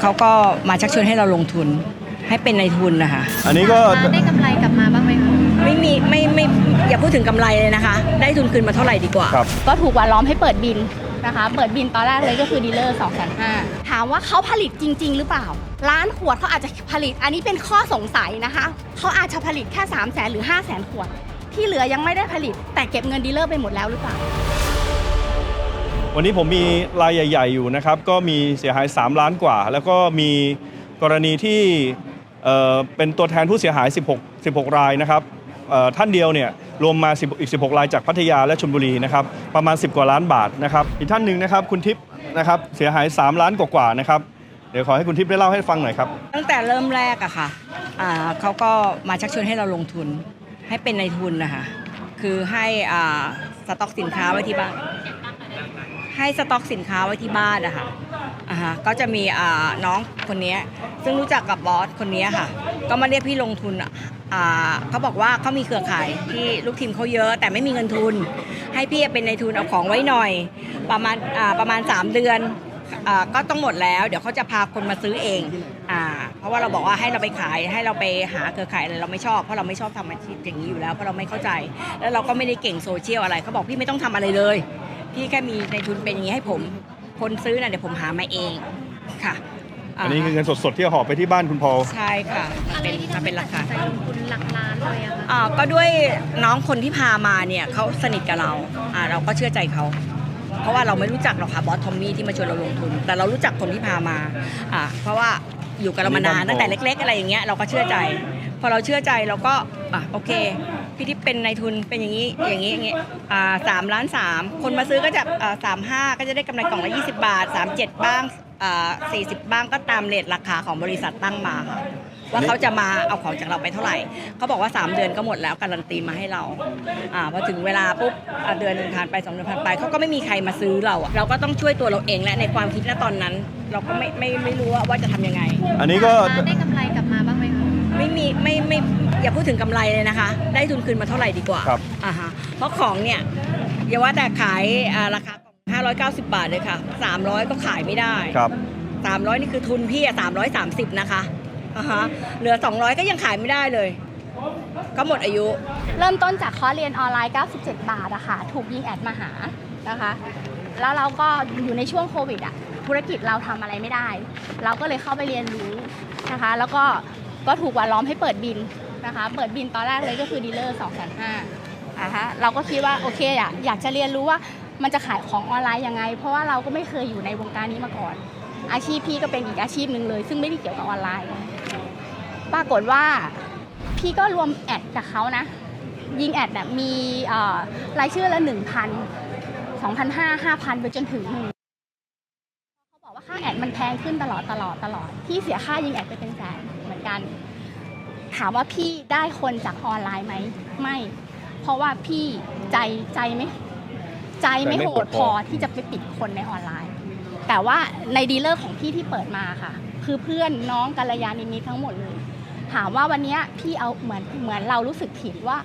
เขาก็มาชักชวนให้เราลงทุนให้เป็นในายทุนนะคะอันนี้ก็ร้านได้กำไรกลับมาบ้างไหมคะไม่มีไม่ไม่อย่าพูดถึงกำไรเลยนะคะ ได้ทุนคืนมาเท่าไหร่ดีกว่าครับก็ถูกหวานล้อมให้เปิดบินนะคะเปิดบินตอนแรกเลยก็คือดีลเลอร์2 5 0 0 0ถามว่าเขาผลิตจริง ๆ หรือเปล่า ร้านขวดเขาอาจจะผลิต อันนี้เป็นข้อสงสัยนะคะเขาอาจจะผลิตแค่ 3 0 0แสนหรือ 5 0 0แสนขวด ที่เหลือยังไม่ได้ผลิต แต่เก็บเงินดีลเลอร์ไปหมดแล้วหรือเปล่า วันนี้ผมมีรายใหญ่ ๆ อยู่นะครับ ก็มีเสียหาย 3 ล้านกว่า แล้วก็มีกรณีที่เป็นตัวแทนผู้เสียหาย 16 16 รายนะครับท่านเดียวเนี่ยรวมมา10อีก 16 รายจากพัทยาและชลบุรีนะครับประมาณ 10 กว่าล้านบาทนะครับอีกท่านหนึ่งนะครับคุณทิพย์นะครับเสียหาย 3 ล้านกว่าๆนะครับเดี๋ยวขอให้คุณทิพย์ได้เล่าให้ฟังหน่อยครับตั้งแต่เริ่มแรกอะค่ะเขาก็มาชักชวนให้เราลงทุนให้เป็นในทุนนะคะคือให้สต็อกสินค้าไว้ที่บ้าน ให้สต็อกสินค้าไว้ที่บ้านนะคะอ่าฮะก็จะมีอ่าน้องคนเนี้ยซึ่งรู้จักกับบอสคนเนี้ยค่ะ ก็มาเรียกพี่ลงทุนอะอ่าเขาบอกว่าเขามีเครือข่ายที่ลูกทีมเขาเยอะ แต่ไม่มีเงินทุน ให้พี่เป็นในทุนเอาของไว้หน่อย ประมาณอ่าประมาณ 3 เดือนอ่าก็ต้องหมดแล้ว เดี๋ยวเขาจะพาคนมาซื้อเองอ่าเพราะว่าเราบอกว่าให้เราไปขายให้เราไปหาเครือข่ายอะไรเราไม่ชอบเพราะเราไม่ชอบทำอาชีพอย่างนี้อยู่แล้วเพราะเราไม่เข้าใจ แล้วเราก็ไม่ได้เก่งโซเชียลอะไรเขาบอกพี่ไม่ต้องทำอะไรเลย พี่แค่มีในทุนเป็นอย่างนี้ให้ผม คนซื้อน่ะเดี๋ยวผมหามาเองค่ะาอันนี้คือเงินสดๆที่หอบไปที่บ้านคุณพอลใช่ค่ะมาอะไรเป็นที่มาทำเป็ให้นตัราดสิคานใจลงทุนหลักล้านเลยอะค่ะอ่าก็ด้วยน้องคนที่พามาเนี่ยเขาสนิทกับเราอ่าเราก็เชื่อใจเขาเพราะว่าเราไม่รู้จักหรอกค่ะบอสทอมมี่ที่มาชวนเราลงทุน แต่เรารู้จักคนที่พามาอ่าเพราะว่าอยู่กับเรามานานตั้งแต่เล็ก ๆ อะไรอย่างเงี้ยเราก็เชื่อใจพ อเราเชื่อใจเราก็อะโอเค พี่ที่เป็นนายทุนเป็นอย่างนี้อย่างนี้อย่างนี้อ่าสามล้านสามคนมาซื้อก็จะอ่าสามห้าก็จะได้กำไรกล่องละยี่สิบบาทสามเจ็ดบ้างอ่าสี่สิบบ้างก็ตามเรทราคาของบริษัทตั้งมาค่ะว่าเขาจะมาเอาของจากเราไปเท่าไหร่ เขาบอกว่า 3 เดือนก็หมดแล้วการันตีมาให้เราอ่าพอถึงเวลาปุ๊บอ่าเดือนหนึ่งผ่านไปสองเดือนผ่านไปเขาก็ไม่มีใครมาซื้อเราอะเราก็ต้องช่วยตัวเราเองและในความคิดณตอนนั้น เราก็ไม่ไม่ไม่รู้ว่าว่าจะทำยังไง อันนี้ก็ร้านได้กำไรกลับมาบ้าง ไหมคะไม่มีไม่ไม่อย่าพูดถึงกำไรเลยนะคะ ได้ทุนคืนมาเท่าไหร่ดีกว่าครับอ่าฮะเพราะของเนี่ยอย่าว่าแต่ขายอ่าราคากล่อง590 บาทเลยค่ะ 300 ก็ขายไม่ได้ครับ300 นี่คือทุนพี่อะ330 นะคะอ่าฮะเหลือ 200 ก็ยังขายไม่ได้เลย ก็หมดอายุ เริ่มต้นจากคอร์สเรียนออนไลน์ 97 บาทอะค่ะ ถูกยิงแอดมาหานะคะ แล้วเราก็อยู่ในช่วงโควิดอะธุรกิจเราทำอะไรไม่ได้ เราก็เลยเข้าไปเรียนรู้นะคะ แล้วก็ ก็ถูกวาล้อมให้เปิดบินนะคะ เปิดบินตอนแรกเลยก็คือดีลเลอร์2 5 0 0 0อะฮะเราก็คิดว่าโอเคอะอยากจะเรียนรู้ว่ามันจะขายของออนไลน์ยังไง เพราะว่าเราก็ไม่เคยอยู่ในวงการนี้มาก่อน อาชีพพี่ก็เป็นอีกอาชีพหนึ่งเลย ซึ่งไม่ได้เกี่ยวกับออนไลน์ ปรากฏว่าพี่ก็รวมแอดกับเขานะ ยิงแอดน่ะมีรายชื่อละหนึ่งพันสองพันห้าห้าพันไปจนถึงหนึ่งเขาบอกว่า ค่าแอดมันแพงขึ้นตลอดตลอดตลอดพี่เสียค่ายิงแอดไปเป็นแสนเหมือนกัน ถามว่าพี่ได้คนจากออนไลน์ไหมไม่ เพราะว่าพี่ใจใจไม่ใจไม่โหดพอที่จะไปปิดคนในออนไลน์ แต่ว่าในดีลเลอร์ของพี่ที่เปิดมาค่ะ คือเพื่อนน้องกัลยาณิมิตทั้งหมดเลย ถามว่าวันนี้พี่เอาเหมือนเหมือนเรารู้สึกผิดว่า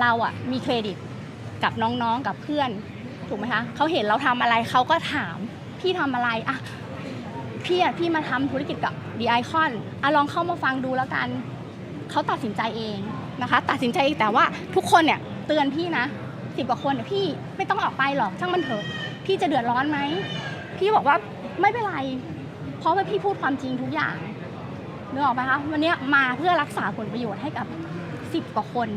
เราอะมีเครดิตกับน้องๆกับเพื่อนถูกไหมคะเขาเห็นเราทำอะไรเขาก็ถามพี่ทำอะไรอะ พี่อะพี่มาทำธุรกิจกับดีไอคอนอะลองเข้ามาฟังดูแล้วกันเขาตัดสินใจเองนะคะ ตัดสินใจเองแต่ว่าทุกคนเนี่ยเตือนพี่นะสิบกว่าคนเนี่ยพี่ไม่ต้องออกไปหรอกช่างมันเถอะ พี่จะเดือดร้อนไหมพี่บอกว่าไม่เป็นไร เพราะว่าพี่พูดความจริงทุกอย่างนึกออกไหมคะวันนี้มาเพื่อรักษาผลประโยชน์ให้กับสิบกว่าคน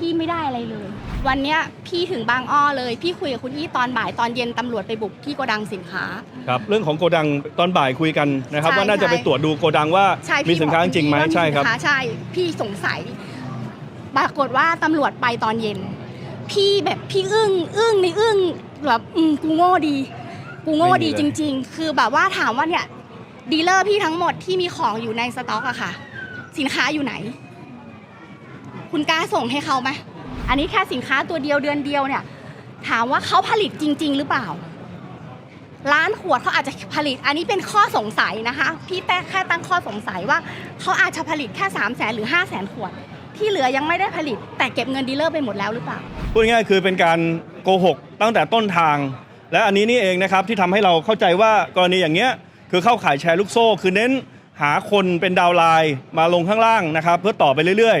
ที่ไม่ได้อะไรเลย วันเนี้ยพี่ถึงบางอ้อเลย พี่คุยกับคุณอี้ตอนบ่ายตอนเย็นตำรวจไปบุกที่โกดังสินค้า ครับเรื่องของโกดังตอนบ่ายคุยกันนะครับ ใช่ว่าน่าจะใช่ไปตรวจดูโกดังว่าใช่มีพี่สินค้าบจอกริงไหมว่าใช่ครับ สินค้าใช่พี่สงสัย ปรากฏว่าตำรวจไปตอนเย็น พี่แบบพี่อึ้งอึ้งในอึ้งแบบอืมกูโง่ดี กูโง่ดีไม่จมีเลย ริง ๆ คือแบบว่าถามว่าเนี่ยดีลเลอร์พี่ทั้งหมดที่มีของอยู่ในสต็อกอะค่ะ สินค้าอยู่ไหน คุณกล้าส่งให้เขาไหมอันนี้แค่สินค้าตัวเดียวเดือนเดียวเนี่ย ถามว่าเขาผลิตจริง ๆ หรือเปล่า ร้านขวดเขาอาจจะผลิต อันนี้เป็นข้อสงสัยนะคะ พี่แต่แค่ตั้งข้อสงสัยว่าเขาอาจจะผลิตแค่3 0 0แสนหรือ 5 0 0แสนขวด ที่เหลือยังไม่ได้ผลิต แต่เก็บเงินดีลเลอร์ไปหมดแล้วหรือเปล่า พูดง่ายๆคือเป็นการโกหกตั้งแต่ต้นทาง และอันนี้นี่เองนะครับที่ทำให้เราเข้าใจว่ากรณีอย่างเงี้ยคือเข้าขายแชร์ลูกโซ่ คือเน้นหาคนเป็นดาวไลน์มาลงข้างล่างนะครับ เพื่อต่อไปเรื่อย